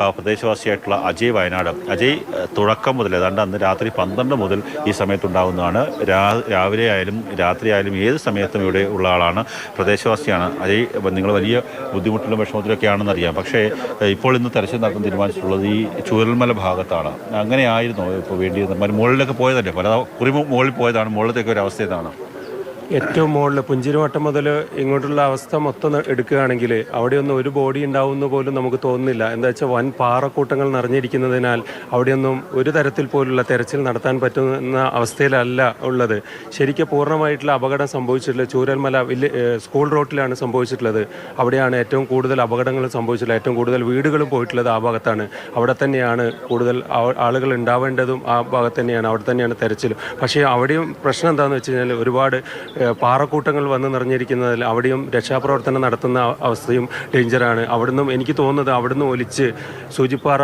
പ്രദേശവാസിയായിട്ടുള്ള അജയ് വയനാട്. അജയ് തുടക്കം മുതൽ ഏതാണ്ട് അന്ന് രാത്രി പന്ത്രണ്ട് മുതൽ ഈ സമയത്തുണ്ടാകുന്നതാണ് രാ രാവിലെ ആയാലും രാത്രി ആയാലും ഏത് സമയത്തും ഇവിടെ ഉള്ള ആളാണ്. പ്രദേശവാസിയാണ്. അജയ് നിങ്ങൾ വലിയ ബുദ്ധിമുട്ടിലും വിഷമത്തിലൊക്കെയാണെന്ന് അറിയാം. പക്ഷേ ഇപ്പോൾ ഇന്ന് തെരച്ചിൽ നടത്താൻ തീരുമാനിച്ചിട്ടുള്ളത് ഈ ചൂരൽമല ഭാഗത്താണ്. അങ്ങനെ ആയിരുന്നു ഇപ്പോൾ വേണ്ടിയിരുന്നത്. മുകളിലൊക്കെ പോയതല്ലേ? പല കുറി മുകളിൽ പോയതാണ്. മുകളിലത്തേക്ക് ഒരു അവസ്ഥ ഇതാണ്. ഏറ്റവും മുകളിൽ പുഞ്ചിരിവട്ടം മുതൽ ഇങ്ങോട്ടുള്ള അവസ്ഥ മൊത്തം എടുക്കുകയാണെങ്കിൽ അവിടെയൊന്നും ഒരു ബോഡി ഉണ്ടാവുമെന്ന് പോലും നമുക്ക് തോന്നുന്നില്ല. എന്താ വെച്ചാൽ വൻ പാറക്കൂട്ടങ്ങൾ നിറഞ്ഞിരിക്കുന്നതിനാൽ അവിടെയൊന്നും ഒരു തരത്തിൽ പോലുള്ള തെരച്ചിൽ നടത്താൻ പറ്റുന്ന അവസ്ഥയിലല്ല ഉള്ളത്. ശരിക്കും പൂർണമായിട്ടുള്ള അപകടം സംഭവിച്ചിട്ടുള്ളത് ചൂരൽമല വില്ല സ്കൂൾ റോട്ടിലാണ് സംഭവിച്ചിട്ടുള്ളത്. അവിടെയാണ് ഏറ്റവും കൂടുതൽ അപകടങ്ങൾ സംഭവിച്ചിട്ടുള്ളത്. ഏറ്റവും കൂടുതൽ വീടുകളും പോയിട്ടുള്ളത് ആ ഭാഗത്താണ്. അവിടെ തന്നെയാണ് കൂടുതൽ ആളുകൾ ഉണ്ടാവേണ്ടതും ആ ഭാഗത്ത് തന്നെയാണ്. അവിടെ തന്നെയാണ് തെരച്ചിൽ പക്ഷേ അവിടെയും പ്രശ്നം എന്താണെന്ന് വെച്ച് കഴിഞ്ഞാൽ ഒരുപാട് പാറക്കൂട്ടങ്ങൾ വന്ന് നിറഞ്ഞിരിക്കുന്നതിൽ അവിടെയും രക്ഷാപ്രവർത്തനം നടത്തുന്ന അവ- അവസ്ഥയും ഡേഞ്ചറാണ്. അവിടുന്ന് എനിക്ക് തോന്നുന്നത് അവിടുന്ന് ഒലിച്ച് സൂചിപ്പാറ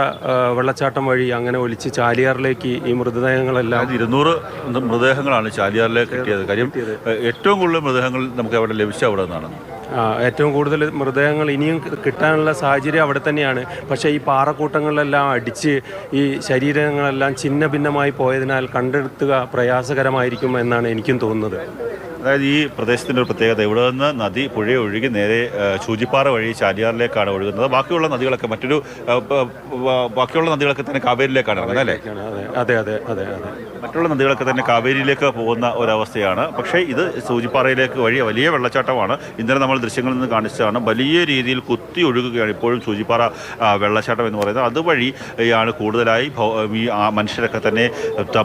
വെള്ളച്ചാട്ടം വഴി അങ്ങനെ ഒലിച്ച് ചാലിയാറിലേക്ക് ഈ മൃതദേഹങ്ങളെല്ലാം ഇരുന്നൂറ് മൃതദേഹങ്ങളാണ് ചാലിയാറിലേക്ക് കിട്ടിയത് കാര്യം ഏറ്റവും കൂടുതൽ മൃതദേഹങ്ങൾ നമുക്ക് അവിടെ ലഭിച്ച അവിടെ നിന്നാണ്. ഏറ്റവും കൂടുതൽ മൃതദേഹങ്ങൾ ഇനിയും കിട്ടാനുള്ള സാഹചര്യം അവിടെ തന്നെയാണ്. പക്ഷേ ഈ പാറക്കൂട്ടങ്ങളിലെല്ലാം അടിച്ച് ഈ ശരീരങ്ങളെല്ലാം ഛിന്ന ഭിന്നമായി പോയതിനാൽ കണ്ടെടുത്തുക പ്രയാസകരമായിരിക്കും എന്നാണ് എനിക്കും തോന്നുന്നത്. അതായത് ഈ പ്രദേശത്തിന്റെ ഒരു പ്രത്യേകത. ഇവിടെ നിന്ന് നദി പുഴ ഒഴുകി നേരെ ചൂചിപ്പാറ വഴി ചാലിയാറിലേക്കാണ് ഒഴുകുന്നത്. ബാക്കിയുള്ള നദികളൊക്കെ മറ്റൊരു ബാക്കിയുള്ള നദികളൊക്കെ തന്നെ കാവേരിയിലേക്കാണ് ഇറങ്ങുന്നത് അല്ലേ? അതെ അതെ അതെ അതെ അതെ. മറ്റുള്ള നദികളൊക്കെ തന്നെ കാവേരിയിലേക്ക് പോകുന്ന ഒരവസ്ഥയാണ്. പക്ഷേ ഇത് സൂചിപ്പാറയിലേക്ക് വഴി വലിയ വെള്ളച്ചാട്ടമാണ്. ഇന്നലെ നമ്മൾ ദൃശ്യങ്ങളിൽ നിന്ന് കാണിച്ചതാണ്. വലിയ രീതിയിൽ കുത്തി ഒഴുകുകയാണ് ഇപ്പോഴും സൂചിപ്പാറ വെള്ളച്ചാട്ടം എന്ന് പറയുന്നത്. അതുവഴി ആണ് കൂടുതലായി ഈ മനുഷ്യരൊക്കെ തന്നെ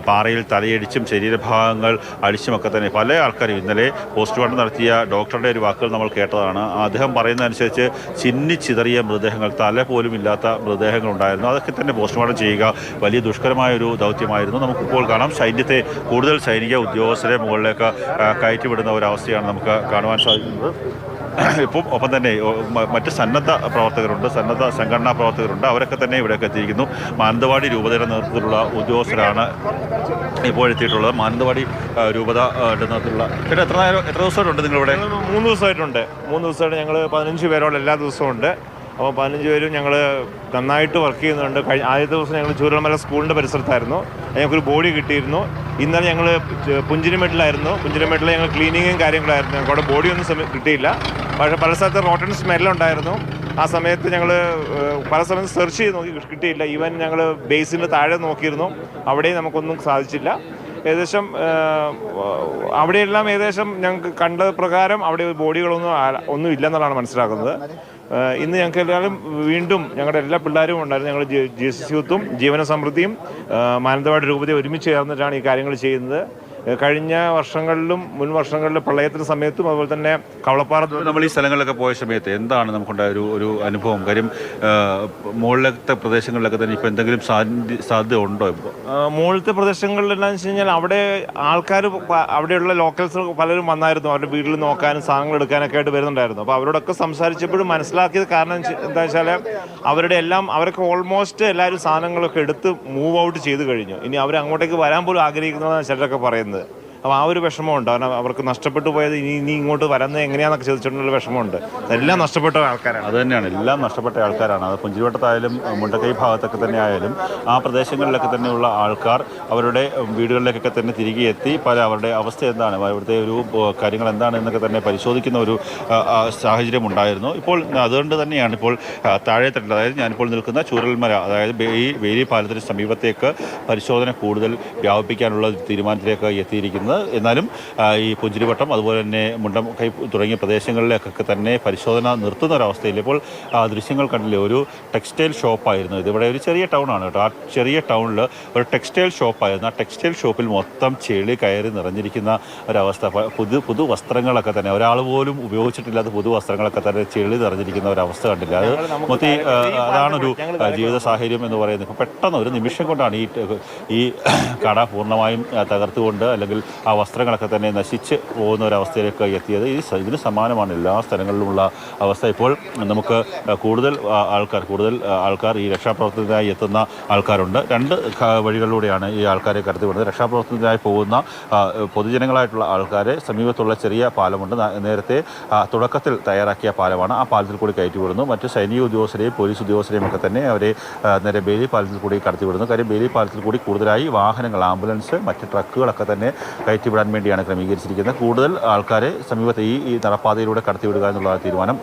പാറയിൽ തലയടിച്ചും ശരീരഭാഗങ്ങൾ അടിച്ചുമൊക്കെ തന്നെ പല ആൾക്കാരും ഇന്നലെ പോസ്റ്റ്മോർട്ടം നടത്തിയ ഡോക്ടറുടെ ഒരു വാക്കുകൾ നമ്മൾ കേട്ടതാണ്. അദ്ദേഹം പറയുന്നതനുസരിച്ച് ചിന്നി ചിതറിയ മൃതദേഹങ്ങൾ തല പോലും ഇല്ലാത്ത മൃതദേഹങ്ങൾ ഉണ്ടായിരുന്നു. അതൊക്കെ തന്നെ പോസ്റ്റ്മോർട്ടം ചെയ്യുക വലിയ ദുഷ്കരമായ ഒരു ദൗത്യമായിരുന്നു. നമുക്കിപ്പോൾ കാണാം സൈന്യത്തെ കൂടുതൽ സൈനിക ഉദ്യോഗസ്ഥരെ മുകളിലേക്ക് കയറ്റിവിടുന്ന ഒരവസ്ഥയാണ് നമുക്ക് കാണുവാൻ സാധിക്കുന്നത്. ഇപ്പം ഒപ്പം തന്നെ മറ്റ് സന്നദ്ധ പ്രവർത്തകരുണ്ട് സന്നദ്ധ സംഘടനാ പ്രവർത്തകരുണ്ട്. അവരൊക്കെ തന്നെ ഇവിടെയൊക്കെ എത്തിയിരിക്കുന്നു. മാനന്തവാടി രൂപതയുടെ നേതൃത്വത്തിലുള്ള ഉദ്യോഗസ്ഥരാണ് ഇപ്പോൾ എത്തിയിട്ടുള്ളത്. മാനന്തവാടി രൂപതയുടെ രൂപത നേതൃത്വത്തിലുള്ള ചേട്ടാ എത്ര നേരം എത്ര ദിവസമായിട്ടുണ്ട് നിങ്ങളിവിടെ? മൂന്ന് ദിവസമായിട്ടുണ്ട്. മൂന്ന് ദിവസമായിട്ട് ഞങ്ങൾ പതിനഞ്ച് പേരോളം എല്ലാ ദിവസവും ഉണ്ട്. അപ്പോൾ പതിനഞ്ച് പേരും ഞങ്ങൾ നന്നായിട്ട് വർക്ക് ചെയ്യുന്നുണ്ട്. കഴിഞ്ഞ ആദ്യത്തെ ദിവസം ഞങ്ങൾ ചൂരൽമല സ്കൂളിന്റെ പരിസരത്തായിരുന്നു. ഞങ്ങൾക്കൊരു ബോഡി കിട്ടിയിരുന്നു. ഇന്നലെ ഞങ്ങൾ പുഞ്ചിരിമെട്ടിലായിരുന്നു. പുഞ്ചിരിമെട്ടിൽ ഞങ്ങൾ ക്ലീനിങ്ങും കാര്യങ്ങളായിരുന്നു. ഞങ്ങൾക്ക് അവിടെ ബോഡി ഒന്നും കിട്ടിയില്ല. പക്ഷേ പല സ്ഥലത്ത് റോട്ടൺ സ്മെല്ലുണ്ടായിരുന്നു ആ സമയത്ത് ഞങ്ങൾ പല സമയത്ത് സെർച്ച് ചെയ്ത് നോക്കി കിട്ടിയില്ല. ഈവൻ ഞങ്ങൾ ബേസിന് താഴെ നോക്കിയിരുന്നു. അവിടെയും നമുക്കൊന്നും സാധിച്ചില്ല. ഏകദേശം അവിടെയെല്ലാം ഏകദേശം ഞങ്ങൾക്ക് കണ്ട പ്രകാരം അവിടെ ബോഡികളൊന്നും ഒന്നും ഇല്ലെന്നുള്ളതാണ് മനസ്സിലാക്കുന്നത്. ഇന്ന് ഞങ്ങൾക്ക് എല്ലാവരും വീണ്ടും ഞങ്ങളുടെ എല്ലാ പിള്ളേരും ഉണ്ടായിരുന്നു. ഞങ്ങൾ ജി എസ് യൂത്തും ജീവന സമൃദ്ധിയും മാനന്തവാടി രൂപതയും ഒരുമിച്ച് ചേർന്നിട്ടാണ് ഈ കാര്യങ്ങൾ ചെയ്യുന്നത്. കഴിഞ്ഞ വർഷങ്ങളിലും മുൻ വർഷങ്ങളിലും പ്രളയത്തിന്റെ സമയത്തും അതുപോലെ തന്നെ കവളപ്പാറ നമ്മൾ ഈ സ്ഥലങ്ങളിലൊക്കെ പോയ സമയത്ത് എന്താണ് നമുക്കുണ്ടായ ഒരു ഒരു അനുഭവം? കാര്യം മുകളിലത്തെ പ്രദേശങ്ങളിലൊക്കെ തന്നെ ഇപ്പോൾ എന്തെങ്കിലും സാധ്യത ഉണ്ടോ ഇപ്പോൾ മുകളിലത്തെ പ്രദേശങ്ങളിൽ എന്താണെന്ന് വെച്ച് കഴിഞ്ഞാൽ അവിടെ ആൾക്കാർ അവിടെയുള്ള ലോക്കൽസ് പലരും വന്നായിരുന്നു. അവരുടെ വീട്ടിൽ നോക്കാനും സാധനങ്ങൾ എടുക്കാനൊക്കെ ആയിട്ട് വരുന്നുണ്ടായിരുന്നു. അപ്പോൾ അവരോടൊക്കെ സംസാരിച്ചപ്പോഴും മനസ്സിലാക്കിയത് കാരണം എന്താ വെച്ചാൽ അവരുടെ എല്ലാം അവരൊക്കെ ഓൾമോസ്റ്റ് എല്ലാവരും സാധനങ്ങളൊക്കെ എടുത്ത് മൂവ് ഔട്ട് ചെയ്ത് കഴിഞ്ഞു. ഇനി അവർ അങ്ങോട്ടേക്ക് വരാൻ പോലും ആഗ്രഹിക്കുന്നതാണ് ചിലരൊക്കെ പറയുന്നത് But. അപ്പോൾ ആ ഒരു വിഷമമുണ്ട്. കാരണം അവർക്ക് നഷ്ടപ്പെട്ടു പോയത് ഇനി ഇനി ഇങ്ങോട്ട് വരുന്നത് എങ്ങനെയാണെന്നൊക്കെ ചോദിച്ചിട്ടുള്ള വിഷമമുണ്ട്. എല്ലാം നഷ്ടപ്പെട്ട ആൾക്കാരാണ്. അത് തന്നെയാണ്. എല്ലാം നഷ്ടപ്പെട്ട ആൾക്കാരാണ്. അത് പുഞ്ചിവട്ടത്തായാലും മുണ്ടക്കൈ ഭാഗത്തൊക്കെ തന്നെ ആയാലും ആ പ്രദേശങ്ങളിലൊക്കെ തന്നെയുള്ള ആൾക്കാർ അവരുടെ വീടുകളിലേക്കൊക്കെ തന്നെ തിരികെ എത്തി പല അവരുടെ അവസ്ഥ എന്താണ്? അവിടുത്തെ ഒരു കാര്യങ്ങൾ എന്താണ് എന്നൊക്കെ തന്നെ പരിശോധിക്കുന്ന ഒരു സാഹചര്യം ഉണ്ടായിരുന്നു. ഇപ്പോൾ അതുകൊണ്ട് തന്നെയാണ് ഇപ്പോൾ ആ, താഴെ തട്ടിൽ അതായത് ഞാനിപ്പോൾ നിൽക്കുന്ന ചൂരൽമല അതായത് ഈ വേലി പാലത്തിന് സമീപത്തേക്ക് പരിശോധന കൂടുതൽ വ്യാപിപ്പിക്കാനുള്ള തീരുമാനത്തിലേക്ക് എത്തിയിരിക്കുന്നത് എന്നാലും ഈ പുഞ്ചിരിവട്ടം അതുപോലെ തന്നെ മുണ്ടം കൈ തുടങ്ങിയ പ്രദേശങ്ങളിലേക്കൊക്കെ തന്നെ പരിശോധന നിർത്തുന്ന ഒരവസ്ഥയിൽ ഇപ്പോൾ ആ, ദൃശ്യങ്ങൾ കണ്ടില്ലേ? ഒരു ടെക്സ്റ്റൈൽ ഷോപ്പായിരുന്നു ഇത്. ഇവിടെ ഒരു ചെറിയ ടൗൺ ആണ് കേട്ടോ. ആ ചെറിയ ടൗണിൽ ഒരു ടെക്സ്റ്റൈൽ ഷോപ്പായിരുന്നു. ആ ടെക്സ്റ്റൈൽ ഷോപ്പിൽ മൊത്തം ചെളി കയറി നിറഞ്ഞിരിക്കുന്ന ഒരവസ്ഥ. പുതു പുതു വസ്ത്രങ്ങളൊക്കെ തന്നെ. ഒരാൾ പോലും ഉപയോഗിച്ചിട്ടില്ലാത്ത പുതു വസ്ത്രങ്ങളൊക്കെ തന്നെ ചെളി നിറഞ്ഞിരിക്കുന്ന ഒരവസ്ഥ കണ്ടില്ല? അത് മൊത്തം അതാണൊരു ജീവിത സാഹചര്യം എന്ന് പറയുന്നത്. ഇപ്പോൾ പെട്ടെന്ന് ഒരു നിമിഷം കൊണ്ടാണ് ഈ ഈ കട പൂർണമായും തകർത്തുകൊണ്ട് അല്ലെങ്കിൽ ആ വസ്ത്രങ്ങളൊക്കെ തന്നെ നശിച്ച് പോകുന്ന ഒരവസ്ഥയിലേക്ക് എത്തിയത് സ- ഇതിന് സമാനമാണ് എല്ലാ സ്ഥലങ്ങളിലുമുള്ള അവസ്ഥ. ഇപ്പോൾ നമുക്ക് കൂടുതൽ ആൾക്കാർ കൂടുതൽ ആൾക്കാർ ഈ രക്ഷാപ്രവർത്തനത്തിനായി എത്തുന്ന ആൾക്കാരുണ്ട്. രണ്ട് വഴികളിലൂടെയാണ് ഈ ആൾക്കാരെ കടത്തിവിടുന്നത് രക്ഷാപ്രവർത്തനത്തിനായി പോകുന്ന പൊതുജനങ്ങളായിട്ടുള്ള ആൾക്കാരെ സമീപത്തുള്ള ചെറിയ പാലമുണ്ട്. നേരത്തെ തുടക്കത്തിൽ തയ്യാറാക്കിയ പാലമാണ്. ആ പാലത്തിൽ കൂടി കയറ്റി വിടുന്നു. മറ്റ് സൈനിക ഉദ്യോഗസ്ഥരെയും പോലീസ് ഉദ്യോഗസ്ഥരെയും ഒക്കെ തന്നെ അവരെ നേരെ ബേലി പാലത്തിൽ കൂടി കടത്തി വിടുന്നു. കാര്യം ബേലി പാലത്തിൽ കൂടി കൂടുതലായി വാഹനങ്ങൾ ആംബുലൻസ് മറ്റ് ട്രക്കുകളൊക്കെ തന്നെ കയറ്റിവിടാൻ വേണ്ടിയാണ് ക്രമീകരിച്ചിരിക്കുന്നത്. കൂടുതൽ ആൾക്കാരെ സമീപത്തെ ഈ ഈ നടപ്പാതയിലൂടെ കടത്തിവിടുക എന്നുള്ള തീരുമാനം.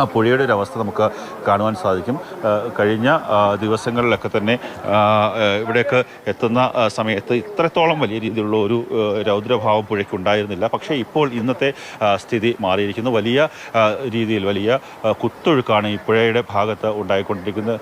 ആ പുഴയുടെ ഒരു അവസ്ഥ നമുക്ക് കാണുവാൻ സാധിക്കും. കഴിഞ്ഞ ദിവസങ്ങളിലൊക്കെ തന്നെ ഇവിടേക്ക് എത്തുന്ന സമയത്ത് ഇത്രത്തോളം വലിയ രീതിയിലുള്ള ഒരു രൗദ്രഭാവം പുഴയ്ക്ക് ഉണ്ടായിരുന്നില്ല. പക്ഷേ ഇപ്പോൾ ഇന്നത്തെ സ്ഥിതി മാറിയിരിക്കുന്നു. വലിയ രീതിയിൽ വലിയ കുത്തൊഴുക്കാണ് ഈ പുഴയുടെ ഭാഗത്ത് ഉണ്ടായിക്കൊണ്ടിരിക്കുന്നത്.